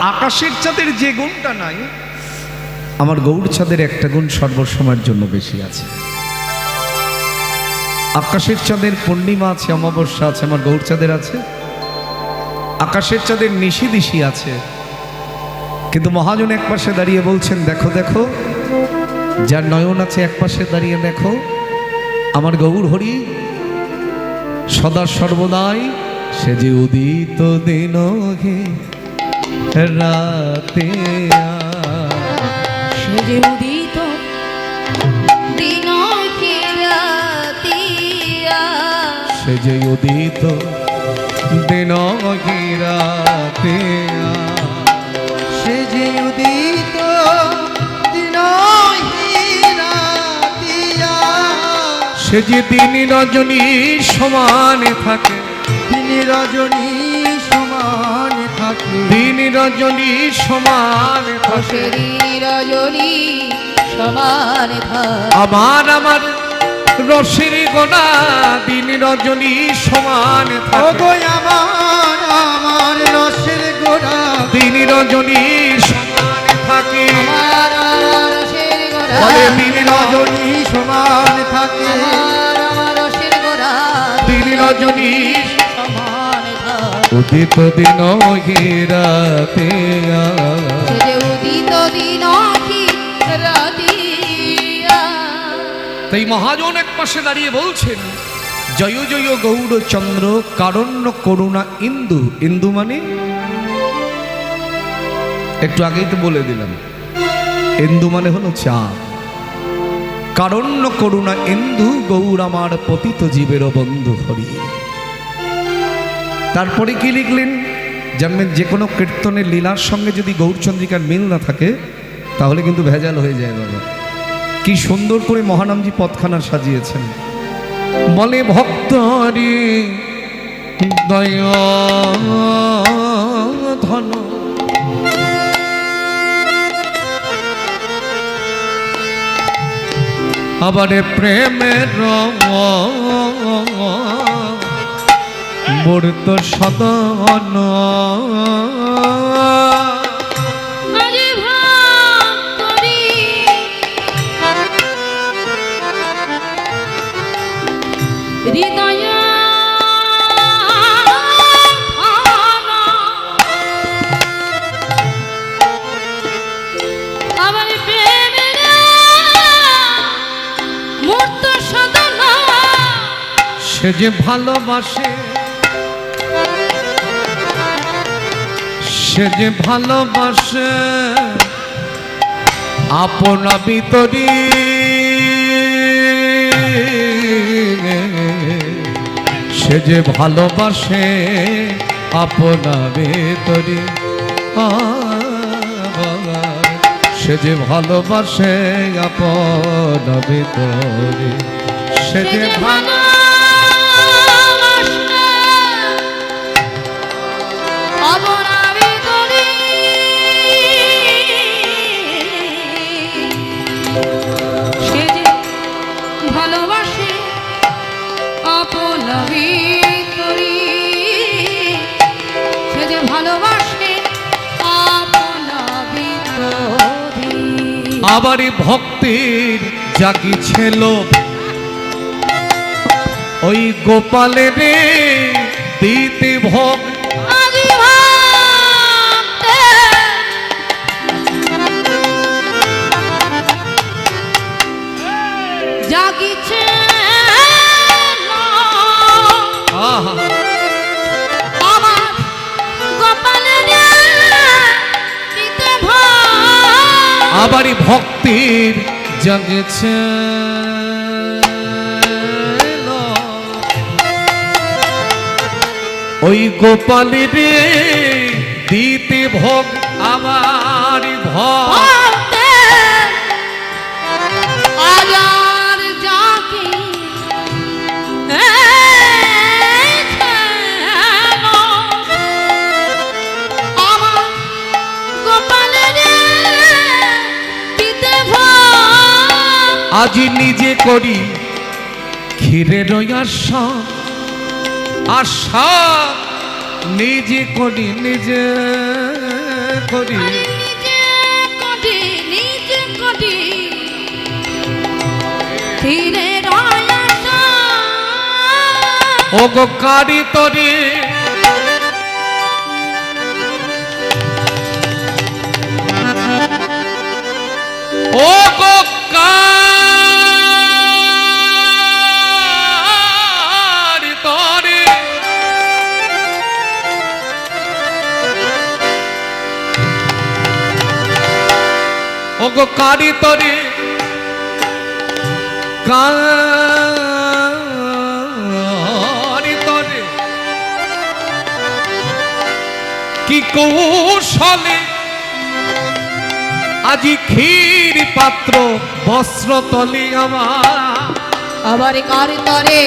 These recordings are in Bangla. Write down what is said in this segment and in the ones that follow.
আকাশের চাঁদের যে গুণটা নাই, আমার গৌড় চাঁদের একটা গুণ সর্বসময়ের জন্য বেশি আছে। আকাশের চাঁদের পূর্ণিমা আছে, অমাবস্যা আছে, আমার গৌড় চাঁদের আছে। আকাশের চাঁদের নিশি দিশি আছে। কিন্তু মহাজন এক পাশে দাঁড়িয়ে বলছেন, দেখো দেখো, যার নয়ন আছে এক পাশে দাঁড়িয়ে দেখো, আমার গৌর হরি, সদা সর্বদাই সে যে উদিত দিন রাতে সে যে উদিত দিন সে যে উদিত দিন রাতে সে যে উদিত দিন সে যে দিন রজনী সমানে থাকে। দিন রজনী দিন রজনী সমানে রজনী সমান আমার আমার রসের গোনা দিন রজনী সমান আমার আমার রসের গোড়া দিন রজনী সমান থাকে। আমার রসের দিন রজনী সমান থাকে। আমার রসের গোড়া দিন রজনী উদিত দিন রাতে উদিত দিন তাই মহাজন এক পাশে দাঁড়িয়ে বলছেন জয় জয় গৌরচন্দ্র কারণ্য করুণা ইন্দু। ইন্দু মানে? একটু আগেই তো বলে দিলাম। ইন্দু মানে হলো চাঁদ। কারণ্য করুণা ইন্দু গৌর আমার পতিত জীবের বন্ধু হরি। তারপরে কি লিখলেন? জানবেন যে কোনো কীর্তনের লীলার সঙ্গে যদি গৌরচন্দ্রিকার মিল না থাকে, তাহলে কিন্তু ভেজাল হয়ে যায় বাবা। কি সুন্দর করে মহানামজি পথখানা সাজিয়েছেন। বলে, ভক্তরি দয় ধন। আবারে প্রেমের মূর্ত সদনা সে যে ভালোবাসে সে যে ভালোবাসে আপনা ভিতরি সে যে ভালোবাসে আপনা ভিতরি সে যে ভালোবাসে আপনা ভিতরি সে যে ভালো আবারই ভক্তির জাগি ছিল। ওই গোপালের দিতে ভোগ আবারই ভক্তির জাগেছে। ওই গোপালের দিতে ভোগ আমার ভোগ। আজি নিজে করি ক্ষীরের আশা। আশা নিজে করি নিজে করি। ও গো কারি তরি কারি তরি কি কৌশলে আজি ক্ষীর পাত্র বস্ত্র তলি আমার? আবার কার তরে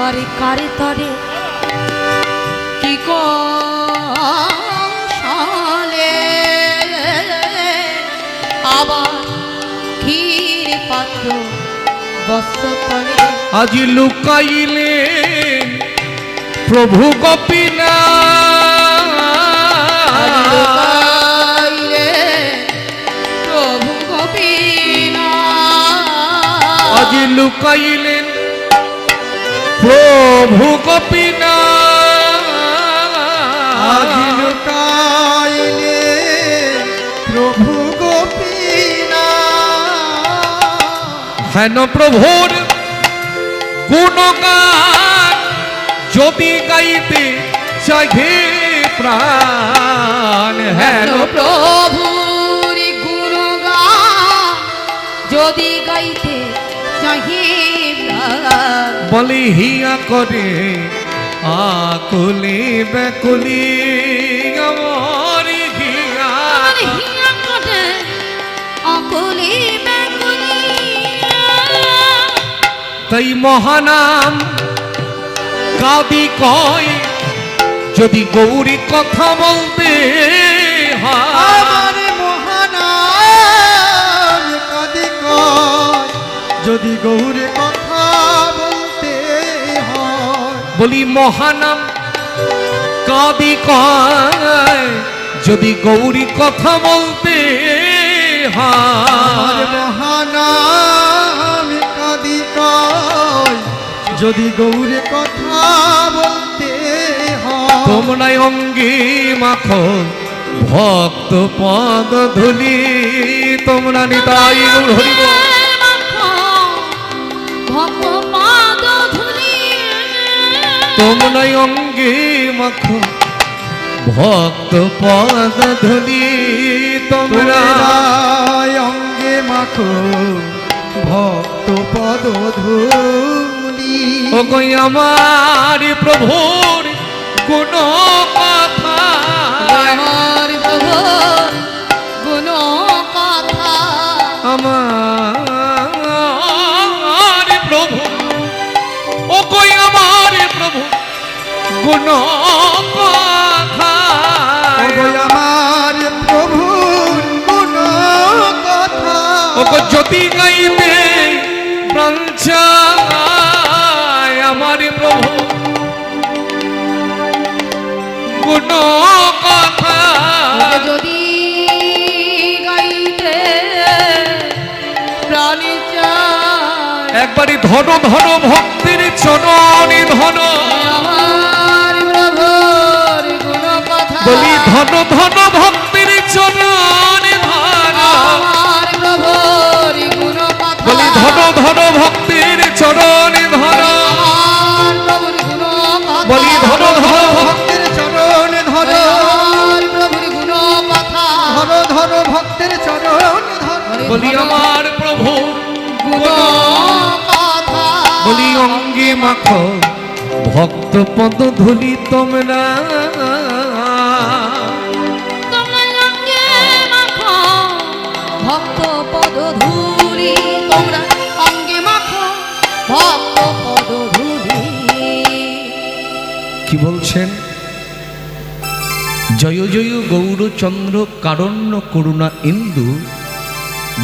আবার কার তরে। কি কলে আবার ক্ষীর পাত্র আজি লুকাইলেন প্রভু গোপীনা লুকাইলে প্রভু গোপীনা আজি লুকাইলেন প্রভু লুকাইলে প্রভু গোপীনা হেন প্রভুর গুণগান যদি গাইতে চাহে প্রাণ হেন প্রভুর গুণগান যদি গাইতে চাহি। বলি হিয়া করে আকুলি বেকুলি আমার হিয়া তাই মহানাম কাবি কয় যদি গৌরী কথা বলতে হয়। আমার মহানাম কাদি কয় যদি গৌরে বলি মহানাম। কাদি কয় যদি গৌরী কথা বলতে মহানাম কাদি কয় যদি গৌরে কথা বলতে হয়। তোমরা অঙ্গে মাখো ভক্ত পদ ধুলি। তোমরা নিতাই গৌর হরিব ভক্ত তোমরা অঙ্গে মাখো। ভক্ত পদ ধুলি তোমরা তোমরাই অঙ্গে মাখো। ভক্ত পদ ধুলি ও কই আমার প্রভুর কোন কথা আমার প্রভু কোন কথা ওগো আমার প্রভুর কথা প্রভু কোন কথা যদি গাইতে প্রাণী চায়। একবারই ধন ধন ভক্তির চরণে ধন ধন ভক্তির চরণে বলি ধন ধন ভক্তির চরণে কথা বলি ধন ধন ভক্তের চরণ ধর ধর ধর ভক্তের চরণ ধর বলি আমার কথা বলি অঙ্গে মাখো। ভক্ত পদ ধুলি তোমরা। কি বলছেন? জয় জয় গৌরচন্দ্র কারণ্য করুণা ইন্দু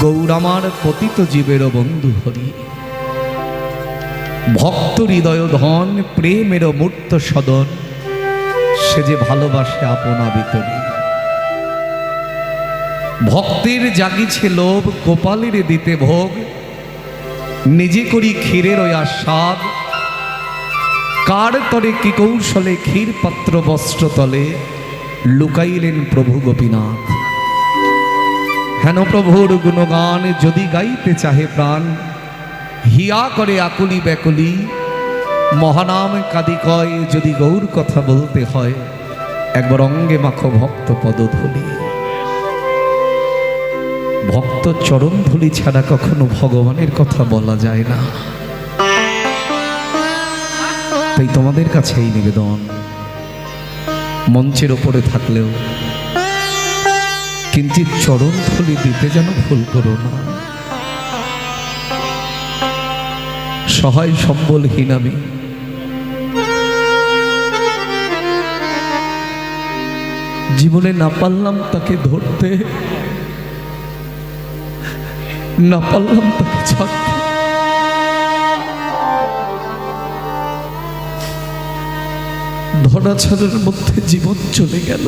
গৌরামার পতিত জীবের বন্ধু হরি। ভক্ত হৃদয় ধন, প্রেমের মূর্ত সদন, সে যে ভালোবাসে আপনা ভিতরে ভক্তের জাগিছে লোভ গোপালের দিতে ভোগ, নিজে করি ক্ষীরের ওই আস্বাদ কার তরে কি কৌশলে ক্ষীর পাত্র বস্ত্র তলে লুকাইলেন প্রভু গোপীনাথ? হেন প্রভুর গুণগান যদি গাইতে চাহে প্রাণ, হিয়া করে আকুলি ব্যাকুলি, মহানাম কাদি কয় যদি গৌর কথা বলতে হয়, একবার অঙ্গে মাখো ভক্ত পদধূলি। ভক্ত চরণ ধুলি ছাড়া কখনো ভগবানের কথা বলা যায় না। তাই তোমাদের কাছে এই নিবেদন। মঞ্চের ওপরে থাকলেও কিঞ্চিত চরণ ধুলি দিতে যেন ভুল করো না। সহায় সম্বলহীন আমি। জীবনে না পারলাম তাকে ধরতে, না পারলাম তাকে ছাড়তে। ধরা ছাড়ার মধ্যে জীবন চলে গেল।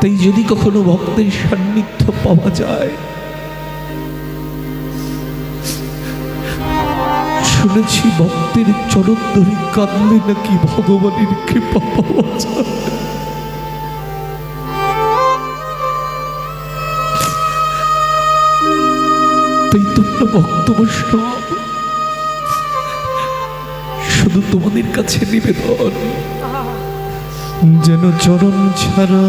তাই যদি কখনো ভক্তের সান্নিধ্য পাওয়া যায়, শুনেছি ভক্তের চরণ কাঁদলে নাকি ভগবানের কৃপা পাওয়া যায়। তাই তোমরা ভক্ত বৈষ্ণব শুধু তোমাদের কাছে নিবেদন। যেন চরণ ছাড়া